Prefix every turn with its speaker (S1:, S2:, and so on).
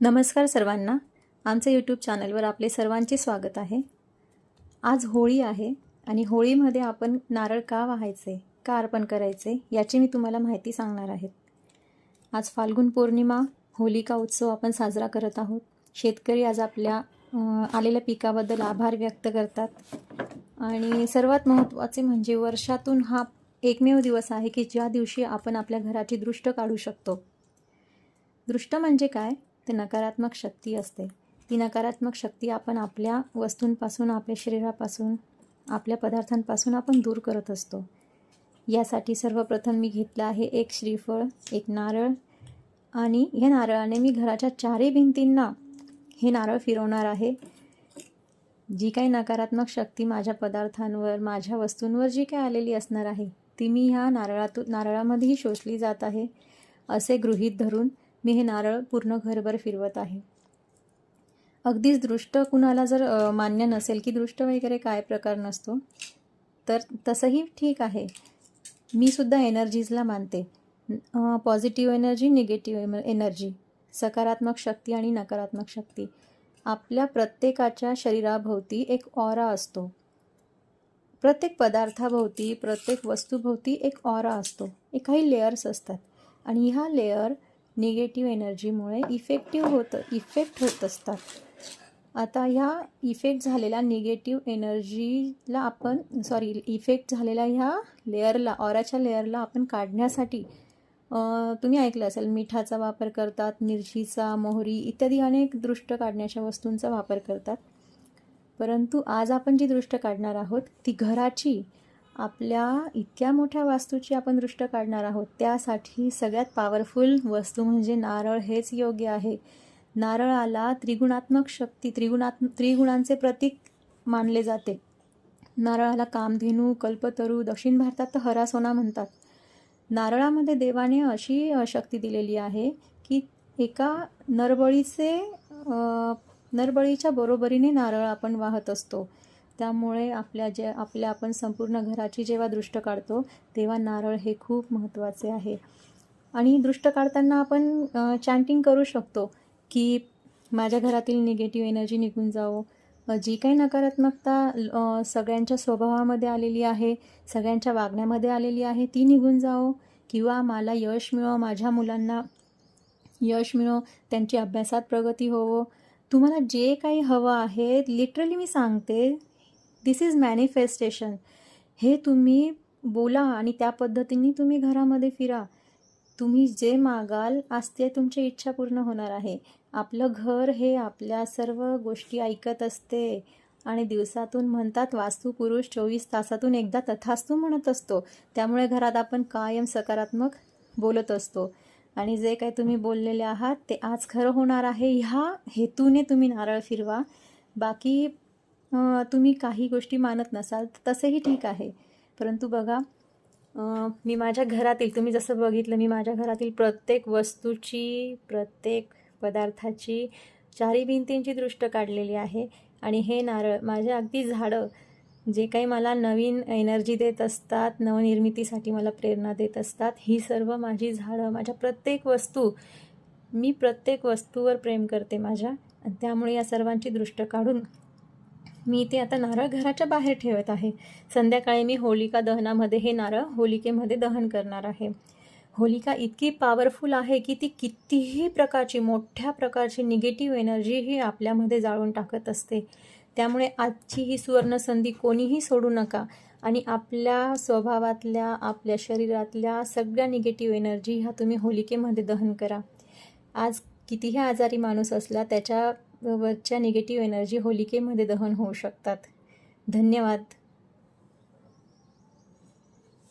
S1: नमस्कार सर्वांना. आमचं यूट्यूब चॅनलवर आपले सर्वांचे स्वागत आहे. आज होळी आहे आणि होळीमध्ये आपण नारळ का वाहायचे का अर्पण करायचे याची मी तुम्हाला माहिती सांगणार आहे. आज फाल्गुन पौर्णिमा होलिका उत्सव आपण साजरा करत आहोत. शेतकरी आज आपल्या आलेल्या पिकाबद्दल आभार व्यक्त करतात. आणि सर्वात महत्त्वाचे म्हणजे वर्षातून हा एकमेव दिवस आहे की ज्या दिवशी आपण आपल्या घराची दृष्ट काढू शकतो. दृष्ट म्हणजे काय? ते नकारात्मक शक्ती असते. ती नकारात्मक शक्ती आपण आपल्या वस्तूंपासून आपल्या शरीरापासून आपल्या पदार्थांपासून आपण दूर करत असतो. यासाठी सर्वप्रथम मी घेतलं आहे एक श्रीफळ एक नारळ आणि ह्या नारळाने मी घराच्या चारही भिंतींना हे नारळ फिरवणार आहे. जी काही नकारात्मक शक्ती माझ्या पदार्थांवर माझ्या वस्तूंवर जी काही आलेली असणार आहे ती मी ह्या नारळातून नारळामध्येही शोषली जात आहे असे गृहीत धरून मी हे नारळ पूर्ण घरभर फिरवत आहे. अगदीच दृष्ट कुणाला जर मान्य नसेल की दृष्ट वगैरे काय प्रकार नसतो तर तसंही ठीक आहे. मी सुद्धा एनर्जीजला मानते. पॉझिटिव्ह एनर्जी निगेटिव्ह एनर्जी सकारात्मक शक्ती आणि नकारात्मक शक्ती. आपल्या प्रत्येकाच्या शरीराभोवती एक ऑरा असतो. प्रत्येक पदार्थाभोवती प्रत्येक वस्तूभोवती एक ऑरा असतो. एक काही लेअर्स असतात. आणि ह्या लेअर निगेटिव्ह एनर्जीमुळे इफेक्टिव्ह होतं इफेक्ट होत असतात. आता ह्या इफेक्ट झालेल्या निगेटिव्ह एनर्जीला आपण सॉरी इफेक्ट झालेल्या ह्या लेअरला ऑराच्या लेअरला आपण काढण्यासाठी तुम्ही ऐकलं असेल मिठाचा वापर करतात मिरचीचा मोहरी इत्यादी अनेक दृष्ट काढण्याच्या वस्तूंचा वापर करतात. परंतु आज आपण जी दृष्ट काढणार आहोत ती घराची आपल्या इतक्या मोठ्या वास्तूची आपण दृष्ट काढणार आहोत त्यासाठी सगळ्यात पॉवरफुल वस्तू म्हणजे नारळ हेच योग्य आहे. नारळाला त्रिगुणात्मक शक्ती त्रिगुणात् त्रिगुणांचे प्रतीक मानले जाते. नारळाला कामधेनू कल्पतरू दक्षिण भारतात तर हरासोना म्हणतात. नारळामध्ये देवाने अशी शक्ती दिलेली आहे की एका नरबळीचे नरबळीच्या बरोबरीने नारळ आपण वाहत असतो. त्यामुळे आपल्या जे आपल्या आपण संपूर्ण घराची जेव्हा दृष्ट काढतो तेव्हा नारळ हे खूप महत्त्वाचे आहे. आणि दृष्ट काढताना आपण चॅन्टिंग करू शकतो की माझ्या घरातील निगेटिव्ह एनर्जी निघून जावो. जी काही नकारात्मकता सगळ्यांच्या स्वभावामध्ये आलेली आहे सगळ्यांच्या वागण्यामध्ये आलेली आहे ती निघून जावो. किंवा मला यश मिळो माझ्या मुलांना यश मिळो त्यांची अभ्यासात प्रगती होवो. तुम्हाला जे काही हवं आहे लिटरली मी सांगते दिस इज मॅनिफेस्टेशन हे तुम्ही बोला आणि त्या पद्धतीने तुम्ही घरामध्ये फिरा. तुम्ही जे मागाल आज ते तुमची इच्छा पूर्ण होणार आहे. आपलं घर हे आपल्या सर्व गोष्टी ऐकत असते आणि दिवसातून म्हणतात वास्तू पुरुष चोवीस तासातून एकदा तथास्तू म्हणत असतो. त्यामुळे घरात आपण कायम सकारात्मक बोलत असतो. आणि जे काही तुम्ही बोललेले आहात ते आज खरं होणार आहे. ह्या हेतूने तुम्ही नारळ फिरवा. बाकी तुम्ही काही गोष्टी मानत नसाल तर तसेही ठीक आहे. परंतु बघा मी माझ्या घरातील तुम्ही जसं बघितलं मी माझ्या घरातील प्रत्येक वस्तूची प्रत्येक पदार्थाची चारी भिंतींची दृष्ट काढलेली आहे. आणि हे नारळ माझ्या अगदी झाडं जे काही मला नवीन एनर्जी देत असतात नवनिर्मितीसाठी मला प्रेरणा देत असतात ही सर्व माझी झाडं माझ्या प्रत्येक वस्तू मी प्रत्येक वस्तूवर प्रेम करते माझ्या. आणि त्यामुळे या सर्वांची दृष्ट काढून मी ते आता नारळ घराच्या बाहेर ठेवत आहे. संध्याकाळी मी होलिका दहनामध्ये हे नारळ होलिकेमध्ये दहन करणार आहे. होलिका इतकी पॉवरफुल आहे की ती कितीही प्रकारची मोठ्या प्रकारची निगेटिव्ह एनर्जी ही आपल्यामध्ये जाळून टाकत असते. त्यामुळे आजची ही सुवर्णसंधी कोणीही सोडू नका आणि आपल्या स्वभावातल्या आपल्या शरीरातल्या सगळ्या निगेटिव्ह एनर्जी ह्या तुम्ही होलिकेमध्ये दहन करा. आज कितीही आजारी माणूस असला त्याच्या वरच्या निगेटिव्ह एनर्जी होलिकेमध्ये दहन होऊ शकतात. धन्यवाद.